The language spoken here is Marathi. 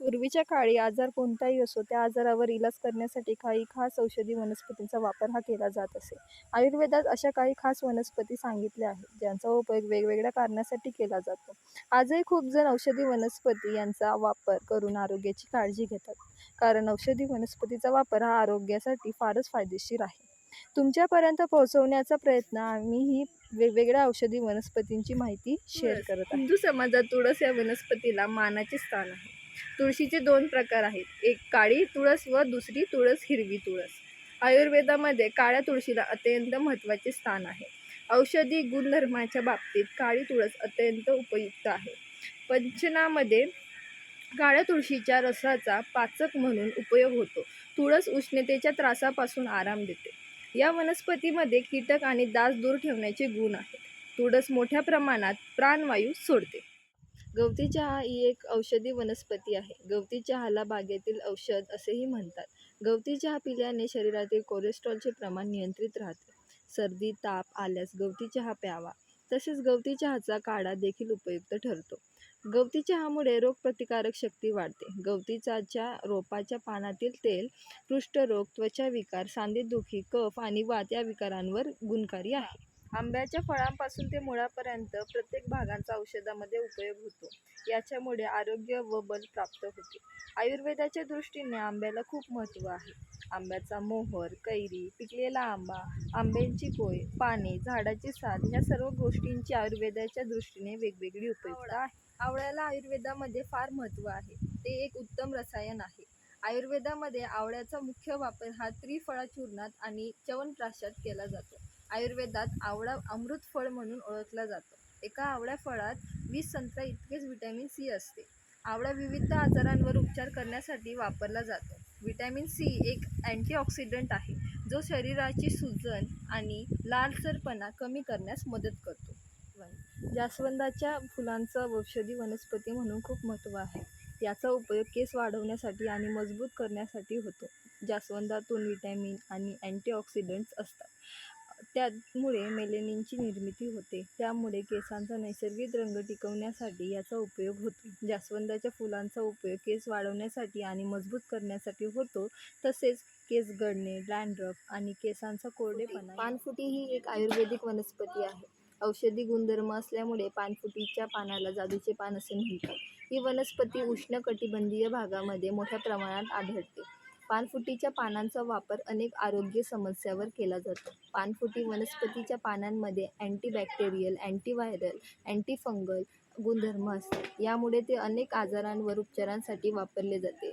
पूर्वीच्या काळी आजार कोणताही असो त्या आजारावर इलाज करण्यासाठी काही खास औषधी वनस्पतींचा वापर हा केला जात असे. आयुर्वेदात अशा काही खास वनस्पती सांगितल्या आहेत ज्यांचा उपयोग वेगवेगळ्या कारणासाठी केला जातो. आजही खूप जण औषधी वनस्पती यांचा वापर करून आरोग्याची काळजी घेतात. कारण औषधी वनस्पतीचा वापर हा आरोग्यासाठी फारच फायदेशीर आहे. तुमच्यापर्यंत पोहोचवण्याचा प्रयत्न आम्ही ही वेगवेगळ्या औषधी वनस्पतींची माहिती शेअर करत हिंदू समाजात तुळस या वनस्पतीला मानाचे स्थान आहे. तुळशीचे दोन प्रकार आहेत. एक काळी तुळस व दुसरी तुळस हिरवी तुळस. आयुर्वेदामध्ये काळ्या तुळशीला अत्यंत महत्त्वाचे स्थान आहे. औषधी गुणधर्माच्या बाबतीत काळी तुळस अत्यंत उपयुक्त आहे. पंचनामध्ये काळ्या तुळशीच्या रसाचा पाचक म्हणून उपयोग होतो. तुळस उष्णतेच्या त्रासापासून आराम देते. या वनस्पतीमध्ये कीटक आणि डास दूर ठेवण्याचे गुण आहेत. तुळस मोठ्या प्रमाणात प्राणवायू सोडते. गवती चहा ही एक औषधी वनस्पती आहे. गवती चहाला बागेतील औषध असेही म्हणतात. गवती चहा पिल्याने शरीरातील कोलेस्ट्रॉलचे प्रमाण नियंत्रित राहते. सर्दी ताप आल्यास गवती चहा प्यावा. तसेच गवती चहाचा काढा देखील उपयुक्त ठरतो. गवती चहामुळे रोगप्रतिकारक शक्ती वाढते. गवती चहाच्या रोपाच्या पानातील तेल कुष्ठरोग त्वचाविकार सांधेदुखी कफ आणि वात या विकारांवर गुणकारी आहे. आंब्याच्या फळांपासून ते मुळापर्यंत प्रत्येक भागांचा औषधामध्ये उपयोग होतो. याच्यामुळे आरोग्य व बल प्राप्त होते. आयुर्वेदाच्या दृष्टीने आंब्याला खूप महत्त्व आहे. आंब्याचा मोहर कैरी पिकलेला आंबा आंब्यांची कोय पाने झाडाची साल या सर्व गोष्टींची आयुर्वेदाच्या दृष्टीने वेगवेगळी उपयुक्तता आहे. आवळ्याला आयुर्वेदामध्ये फार महत्त्व आहे. ते एक उत्तम रसायन आहे. आयुर्वेदामध्ये आवळ्याचा मुख्य वापर हा त्रिफळा चूर्णात आणि च्यवनप्राशात केला जातो. आयुर्वेदात आवळा अमृत फळ म्हणून ओळखला जातो. एका आवळ्या फळात वीस संत्रा इतकेच व्हिटॅमिन सी असते. आवळा विविध आजारांवर उपचार करण्यासाठी वापरला जातो. व्हिटॅमिन सी एक अँटीऑक्सिडंट आहे जो शरीराची सुजन आणि लालसरपणा कमी करण्यास मदत करतो. जास्वंदाच्या फुलांचं औषधी वनस्पती म्हणून खूप महत्त्व आहे. याचा उपयोग केस वाढवण्यासाठी आणि मजबूत करण्यासाठी होतो. जास्वंदातून विटॅमिन आणि अँटीऑक्सिडंट्स असतात. त्यामुळे मेलेनिनची निर्मिती होते. त्यामुळे केसांचा नैसर्गिक रंग टिकवण्यासाठी याचा उपयोग होतो. जास्वंदाच्या फुलांचा उपयोग केस वाढवण्यासाठी आणि मजबूत करण्यासाठी होतो. तसेच केस गळणे डॅन्ड्रफ आणि केसांचा कोरडेपणा पानफुटी ही एक आयुर्वेदिक वनस्पती आहे. औषधी गुणधर्म असल्यामुळे पानफुटीच्या पानाला जादूचे पान असे म्हणतात. ही वनस्पती उष्णकटिबंधीय भागामध्ये मोठ्या प्रमाणात आढळते. पानफुटीच्या पानांचा वापर अनेक आरोग्य समस्यावर केला जातो. पानफुटी वनस्पतीच्या पानांमध्ये अँटीबॅक्टेरियल अँटीव्हायरल अँटीफंगल गुणधर्म असतात. यामुळे ते अनेक आजारांवर उपचारांसाठी वापरले जाते.